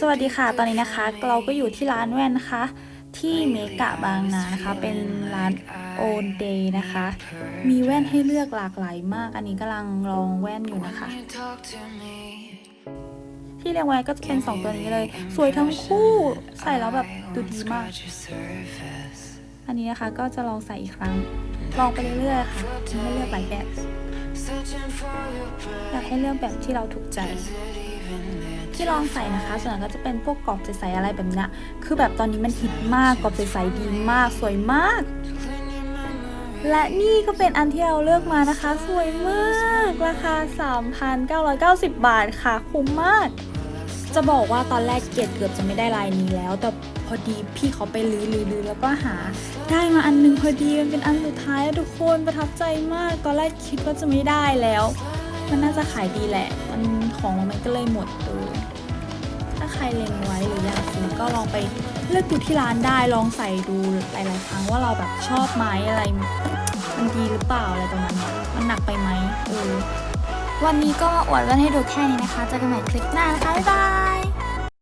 สวัสดีค่ะตอนนี้นะคะ เราก็อยู่ที่ร้านแว่นนะคะ ที่เมกะบางนานะคะ เป็นร้านโอนเดย์นะคะ มีแว่นให้เลือกหลากหลายมาก อันนี้กำลังลองแว่นอยู่นะคะ ที่เรียงไว้ก็จะเป็น2ตัวนี้เลย สวยทั้งคู่ใส่แล้วแบบดูดีมาก อันนี้นะคะก็จะลองใส่อีกครั้ง ลองไปเรื่อยๆค่ะมีให้เลือกหลายแบบอยากให้เลือกแบบที่เราถูกใจ ที่ลองใส่นะคะ ส่วนใหญ่ก็จะเป็นพวกกรอบใสๆอะไรแบบนี้คือแบบตอนนี้มันฮิตมากกรอบใสๆดีมากสวยมาก และนี่ก็เป็นอันที่เราเลือกมานะคะ สวยมากราคา 3,990 บาทค่ะคุ้มมากจะบอกว่าตอนแรกเกดเกือบจะไม่ได้ลายนี้แล้ว แต่พอดีพี่เขาไปลื้อลื้อแล้วก็หา ได้มาอันหนึงพอดีมันเป็นอันสุดท้ายอะทุกคนประทับใจมาก ตอนแรกคิดว่าจะไม่ได้แล้ว มันน่าจะขายดีแหละ มันของมันก็เลยหมดเออถ้าใครเล็งไว้หรืออยากซื้อก็ลองไปเลือกดูที่ร้านได้ลองใส่ดูหลายๆครั้งว่าเราแบบชอบไหมอะไร มันดีหรือเปล่าอะไรประมาณนี้มันหนักไปไหมเออวันนี้ก็มาอวดแว่นให้ดูแค่นี้นะคะเจอกันใหม่คลิปหน้านะคะบ๊ายบาย